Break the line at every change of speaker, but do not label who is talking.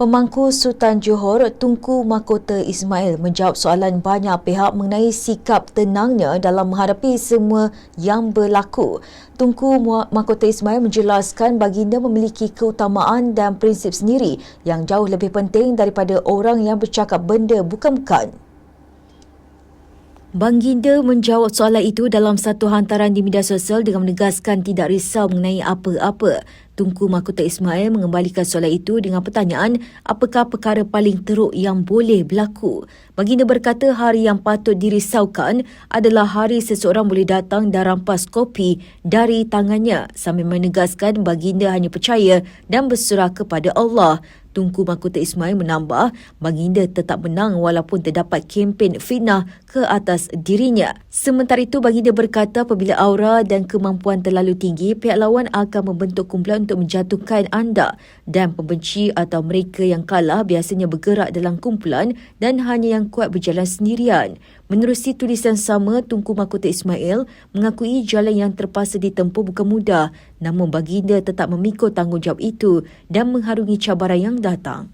Pemangku Sultan Johor Tunku Mahkota Ismail menjawab soalan banyak pihak mengenai sikap tenangnya dalam menghadapi semua yang berlaku. Tunku Mahkota Ismail menjelaskan baginda memiliki keutamaan dan prinsip sendiri yang jauh lebih penting daripada orang yang bercakap benda bukan-bukan. Baginda menjawab soalan itu dalam satu hantaran di media sosial dengan menegaskan tidak risau mengenai apa-apa. Tunku Mahkota Ismail mengembalikan soalan itu dengan pertanyaan apakah perkara paling teruk yang boleh berlaku. Baginda berkata hari yang patut dirisaukan adalah hari seseorang boleh datang dan rampas kopi dari tangannya sambil menegaskan baginda hanya percaya dan berserah kepada Allah. Tunku Mahkota Ismail menambah, baginda tetap menang walaupun terdapat kempen fitnah ke atas dirinya. Sementara itu, baginda berkata apabila aura dan kemampuan terlalu tinggi, pihak lawan akan membentuk kumpulan untuk menjatuhkan anda dan pembenci atau mereka yang kalah biasanya bergerak dalam kumpulan dan hanya yang kuat berjalan sendirian. Menerusi tulisan sama, Tunku Mahkota Ismail mengakui jalan yang terpaksa ditempuh bukan mudah namun baginda tetap memikul tanggungjawab itu dan mengharungi cabaran yang datang.